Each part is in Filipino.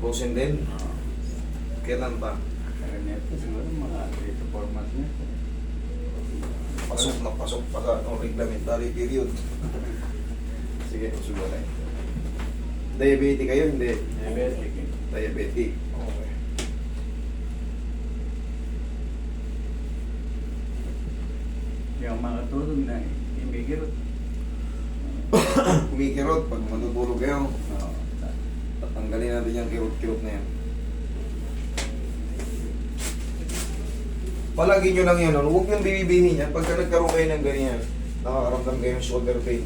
Frozen din. Oo. Kailan pa? Kaya neto siguro mga 3 to 4 months na ito. Pasok na pasok pa sa no, reglementary period. Sige, usugan Diabetic kayo? Hindi. Diabetic eh. Diabetic. Okay. Yung mga tulog na imigirot. Kumikirot pag matutulog kayo. Oo. Tatanggalin natin yung kirot-kirot na yan. Palagi nyo lang yan. Huwag nyo bibibihin yan. Pagka nagkaroon kayo ng ganyan, nakakaramdam kayo ng shoulder pain.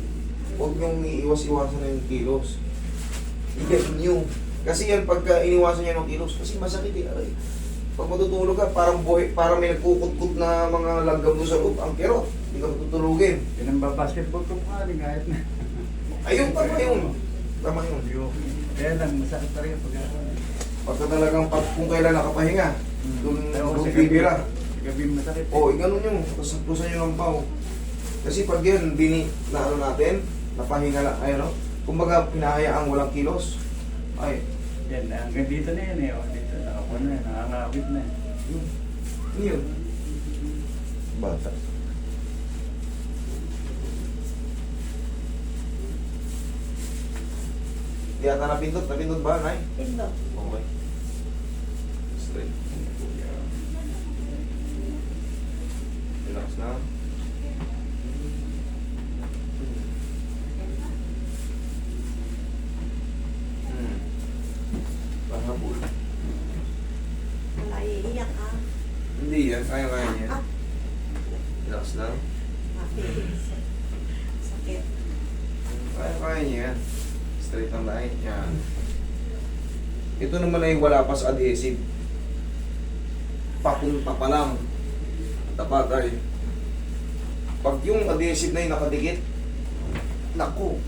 Huwag nyo iiwas-iwasan na yung kilos. Yan nyo. Kasi yan pagka iniwasan nyo ng kilos, kasi masakit eh. Aray. Pag matutulog ka, parang buhay, parang may nagkukutkut na mga langgam doon sa loob. Ang kirot. Hindi ka matutulogin. Yun ang basketball ko pa kahit na. Ayun, tama yun. Tama yun. Kaya lang, masakit pa rin pag Pagka talagang pag, kung kailan nakapahinga, doon doon bibira. Gabi masakit. O, oh, ganun yung, tapos tusan nyo ng pao. Kasi pag yan, bini, na ano natin, napahinga lang, ay ano, kumbaga pinahayaang walang kilos, ay, Yan, hanggang dito na yan eh. O, dito, nakakuha na, nakakawit na. yun, yun. Bata. Di ata napindot, napindot ba, Nay? Pindot. Okay. Straight. Relax na. Hmm. Panghabol. Wala iiyak ah. Hindi yan. Kaya-kaya niya. Ah, Relax lang. Sakit. Kaya-kaya niya yan straight ang line. Yan. Ito naman ay wala pa sa adhesive. Papunta pa lang. Dapat ay pag yung adhesive na yung nakadikit, naku,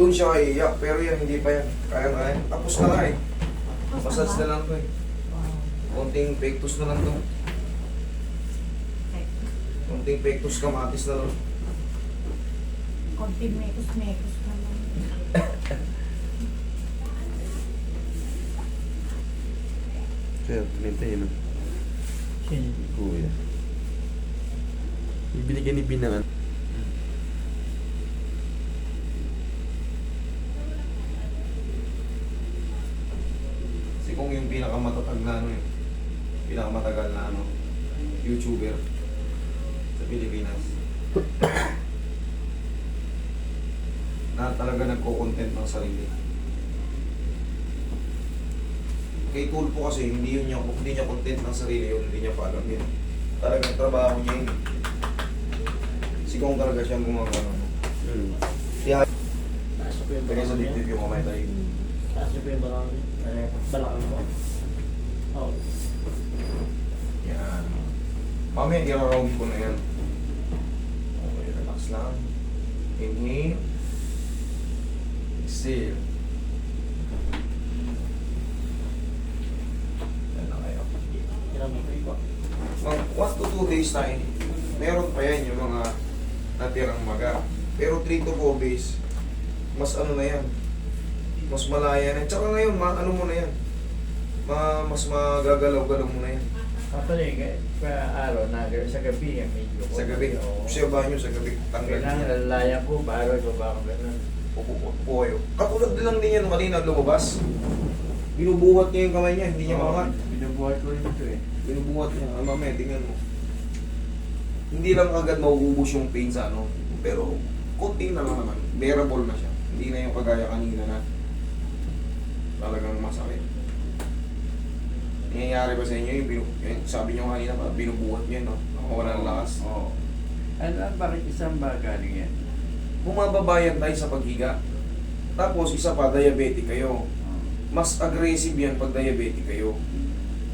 doon siya iiyak. Pero yan, hindi pa yan. Kaya na yan. Tapos na nga eh. Massage na lang to eh. Konting pectus na lang to. Konting pectus kamatis na lang. Konting mekos-mekos na. 31 no? Si Kuya. Ibinigyan ni Binang. Ano? Si Kong yung pinakamatatagal na ano eh. Pinakamatagal na ano. YouTuber. Sa Pilipinas. na talaga nagko-content ng sarili. Kay Tulpo kasi hindi yun yung, hindi niya content ng sarili yun, hindi niya pa alam yun. Talagang trabaho niya yun. Si Kong talaga siyang gumagawa. Hmm. Kaya, Taas ko yung kaya sa balakang dibdib niya. yung kamay tayo. Taas ko yung balakang eh, balakang ko. Oh. Yan. Mamaya i-round ko na yan. Okay, relax lang. Inhale. Exhale. Yan na kayo. Hirap mo ko. Mag 1 to 2 days tayo. Meron pa yan yung mga natirang maga. Pero 3 to 4 days, mas ano na yan. Mas malaya na. Tsaka ngayon, ma ano mo na yan. Ma mas magagalaw-galaw mo na yan. Actually, kaya araw na sa gabi, eh, medyo Sa gabi, Oo. siya ba nyo sa gabi? Tanggal Kailangan niya. lalayan ko, baro ko ba akong ganun. Upo po kayo. Katulad din lang din yan kanina lumabas. Binubuhat niya yung kamay niya, hindi niya maangat. Binubuhat ko rin ito eh. Binubuhat niya. Ah, mamaya, tingnan mo. Hindi lang agad mauubos yung pain sa ano. Pero, konti na lang naman. Bearable na siya. Hindi na yung kagaya kanina na talagang masakit. Nangyayari ba sa inyo yung, binu yung sabi niyo kanina pa, binubuhat niya, no? Nakawala ng lakas. Oo. Ano, ano, bakit isang ba galing yan? Bumababayan tayo sa paghiga. Tapos, isa pa, diabetic kayo. mas aggressive yan pag diabetic kayo.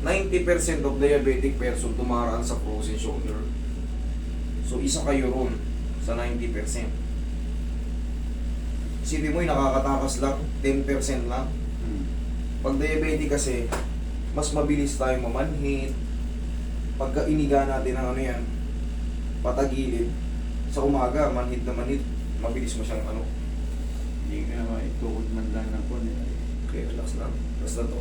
90% of diabetic person tumaraan sa frozen shoulder. So, isa kayo ron sa 90%. Isipin mo yung nakakatakas lang, 10% lang. Hmm. Pag diabetic kasi, mas mabilis tayong mamanhid. Pagka iniga natin ng ano yan, patagilid, sa umaga, manhid na manhid, mabilis mo siyang ano, Hindi nga maitukod man lang ng kunin. Okay, relax Relax lang. Basta to.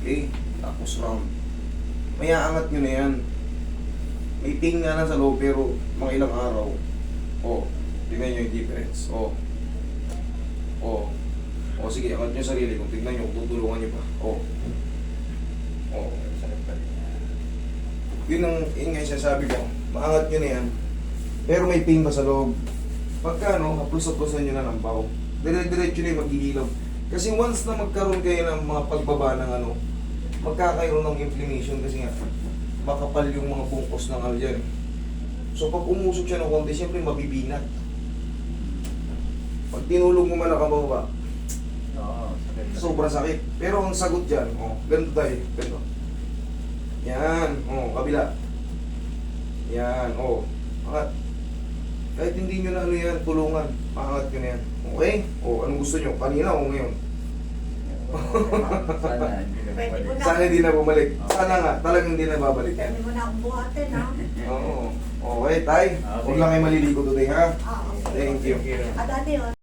Okay, tapos round. May aangat nyo na yan. May ping nga na sa loob pero mga ilang araw. Oh, tingnan nyo yung difference. Oh. Oh. Oh, sige, angat nyo sarili. Kung tignan nyo, tutulungan nyo pa. Oh. Oh. Yun ang, yun nga yung sinasabi ko. Maangat nyo na yan. Pero may ping pa sa loob. Pagka ano, haplos-haplosan nyo na ng baho. Dire-diretso na yung maghihilaw. Kasi once na magkaroon kayo ng mga pagbaba ng ano, magkakaroon ng inflammation kasi nga makapal yung mga bungkos ng ano dyan. So pag umusok siya ng konti, siyempre mabibinat. Pag tinulog mo malakang baba, Oo, sakit. sobrang sakit. Pero ang sagot dyan, oh, ganito tayo, ganito. Yan, oh, kabila. Yan, oh, angat. Kahit hindi nyo na ano yan, tulungan, maangat nyo na yan. Okay? O, anong gusto nyo? Kanina o ngayon? Sana hindi na Pwede bumalik. na. Sana hindi na bumalik. Sana nga, talagang hindi na babalik yan. Pwede mo na akong buhatin, ha? Oo. Okay, tay. Okay. Huwag lang kayo maliligo today, ha? Ah, okay. Thank you. Thank you. Ah, dati, oh.